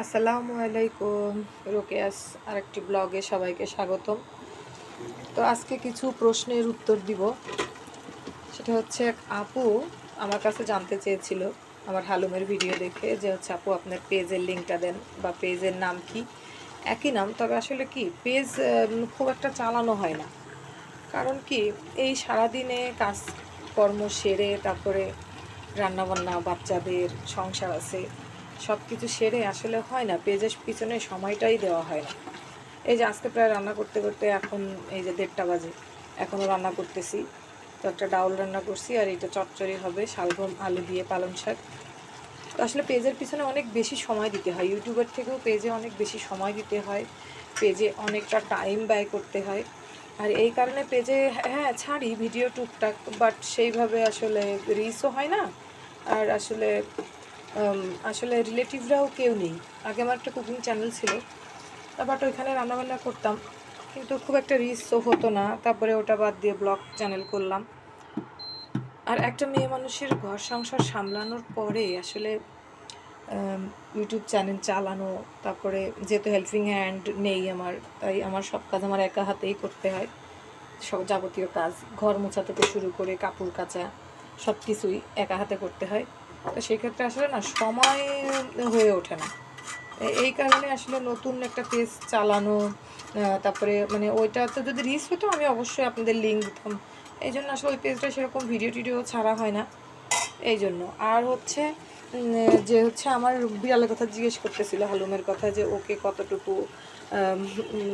আসসালামু আলাইকুম। রোকেয়াস আরেকটি ব্লগে সবাইকে স্বাগতম। তো আজকে কিছু প্রশ্নের উত্তর দিব। সেটা হচ্ছে এক আপু আমার কাছে জানতে চেয়েছিল আমার হালুমের ভিডিও দেখে যে হচ্ছে, আপু আপনার পেজের লিঙ্কটা দেন বা পেজের নাম কি? একই নাম, তবে আসলে কি, পেজ খুব একটা চালানো হয় না। কারণ কি, এই সারাদিনে কাজকর্ম সেরে তারপরে রান্নাবান্না, বাচ্চাদের সংসার আছে সব কিছু সেরে আসলে হয় না, পেজের পিছনে সময়টাই দেওয়া হয় না। এই যে আজকে প্রায় রান্না করতে করতে এখন এই যে দেড়টা বাজে এখনও রান্না করতেছি। তো একটা ডাউল রান্না করছি আর এটা চচ্চড়ি হবে, শালগম, আলু দিয়ে পালং শাক। তো আসলে পেজের পিছনে অনেক বেশি সময় দিতে হয়, ইউটিউবের থেকেও পেজে অনেক বেশি সময় দিতে হয়, পেজে অনেকটা টাইম ব্যয় করতে হয়। আর এই কারণে পেজে হ্যাঁ ছাড়ি ভিডিও টুকটাক, বাট সেইভাবে আসলে রিচও হয় না। আর আসলে আসলে রিলেটিভরাও কেউ নেই। আগে আমার একটা কুকিং চ্যানেল ছিল বাট ওইখানে রান্নাবান্না করতাম। কিন্তু খুব একটা রিচও হতো না, তারপরে ওটা বাদ দিয়ে ব্লগ চ্যানেল করলাম। আর একটা মেয়ে মানুষের ঘর সংসার সামলানোর পরে আসলে ইউটিউব চ্যানেল চালানো, তারপরে যেহেতু হেল্পিং হ্যান্ড নেই আমার, তাই আমার সব কাজ আমার একা হাতেই করতে হয়। সব যাবতীয় কাজ, ঘর মোছা থেকে শুরু করে কাপড় কাচা সব কিছুই একা হাতে করতে হয়। তো সেক্ষেত্রে আসলে না, সময় হয়ে ওঠে না। এই কারণে আসলে নতুন একটা পেজ চালানো তারপরে মানে ওইটাতে যদি রিস হতো, আমি অবশ্যই আপনাদের লিঙ্ক দিতাম। এই জন্য আসলে ওই পেজটা সেরকম ভিডিও টিডিও ছাড়া হয় না। এই জন্য। আর হচ্ছে যে হচ্ছে আমার বিড়ালের কথা জিজ্ঞেস করতেছিল, হালুমের কথা যে ওকে কতটুকু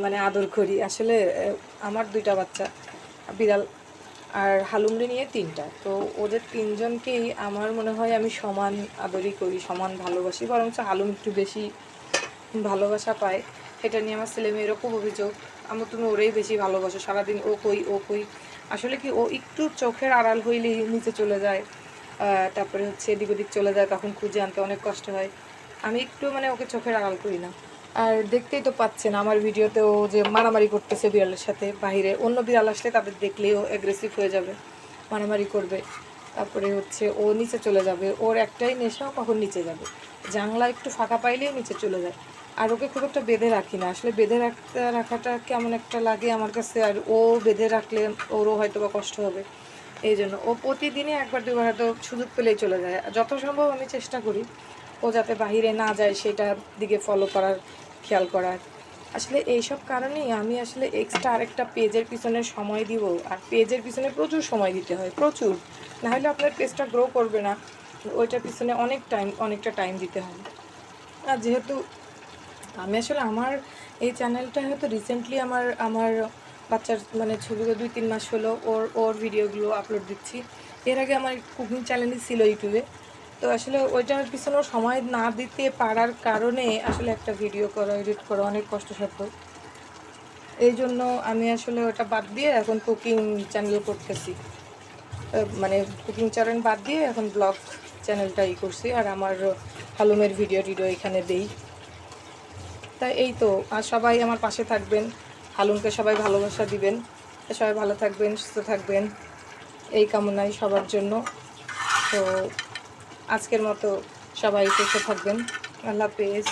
মানে আদর করি। আসলে আমার দুইটা বাচ্চা, বিড়াল আর হালুমরে নিয়ে তিনটা। তো ওদের তিনজনকেই আমার মনে হয় আমি সমান আদরই করি, সমান ভালোবাসি, বরঞ্চ হালুম একটু বেশি ভালোবাসা পায়। এটা নিয়ে আমার ছেলে মেয়েরও খুব অভিযোগ। আমার তুমি ওরেই বেশি ভালোবাসো, সারাদিন ও কই ও কই। আসলে কি, ও একটু চোখের আড়াল হইলেই নিচে চলে যায় তারপরে হচ্ছে এদিক ওদিক চলে যায়, তখন খুঁজে আনতে অনেক কষ্ট হয়। আমি একটু মানে ওকে চোখের আড়াল করি না। আর দেখতেই তো পাচ্ছেন আমার ভিডিওতে ও যে মারামারি করতেছে বিড়ালের সাথে বাইরে অন্য বিড়াল আসলে তাদের দেখলেই ও অ্যাগ্রেসিভ হয়ে যাবে, মারামারি করবে। তারপরে হচ্ছে ও নিচে চলে যাবে। ওর একটাই নেশা কখন নিচে যাবে? জানলা একটু ফাঁকা পাইলেই নিচে চলে যায়। আর ওকে খুব একটা বেঁধে রাখি না। আসলে বেঁধে রাখতে, রাখাটা কেমন একটা লাগে আমার কাছে, আর ও বেঁধে রাখলে ওরও হয়তো বা কষ্ট হবে। এই জন্য ও প্রতিদিনই একবার, দুবার হয়তো সুযোগ পেলেই চলে যায়। যত সম্ভব আমি চেষ্টা করি। ও যাতে বাহিরে না যায় সেটার দিকে ফলো করার খেয়াল করার। আসলে এইসব কারণেই আমি আসলে এক্সট্রা আরেকটা পেজের পিছনে সময় দিব, আর পেজের পিছনে প্রচুর সময় দিতে হয়, প্রচুর। নাহলে আপনার পেজটা গ্রো করবে না, ওইটার পিছনে অনেক টাইম অনেকটা টাইম দিতে হয় আর যেহেতু আমি আসলে আমার এই চ্যানেলটা হয়তো রিসেন্টলি আমার আমার বাচ্চার মানে ছবিগুলো দুই তিন মাস হলো, ওর ওর ভিডিওগুলো আপলোড দিচ্ছি। এর আগে আমার কুকিং চ্যানেলই ছিল ইউটিউবে তো আসলে ওইটার পিছনেও সময় না দিতে পারার কারণে আসলে একটা ভিডিও করা এডিট করা, অনেক কষ্টসাধ্য। এই জন্য আমি আসলে ওটা বাদ দিয়ে এখন কুকিং চ্যানেল করতেছি। মানে কুকিং চ্যানেল বাদ দিয়ে এখন ব্লগ চ্যানেলটা ই করছি আর আমার হালুমের ভিডিও টিডিও এখানে দেই। তাই এই তো, আর সবাই আমার পাশে থাকবেন, হালুমকে সবাই ভালোবাসা দিবেন, সবাই ভালো থাকবেন, সুস্থ থাকবেন, এই কামনাই সবার জন্য। তো আজকের মতো সবাই সুস্থ থাকবেন। আল্লাহ হাফেজ।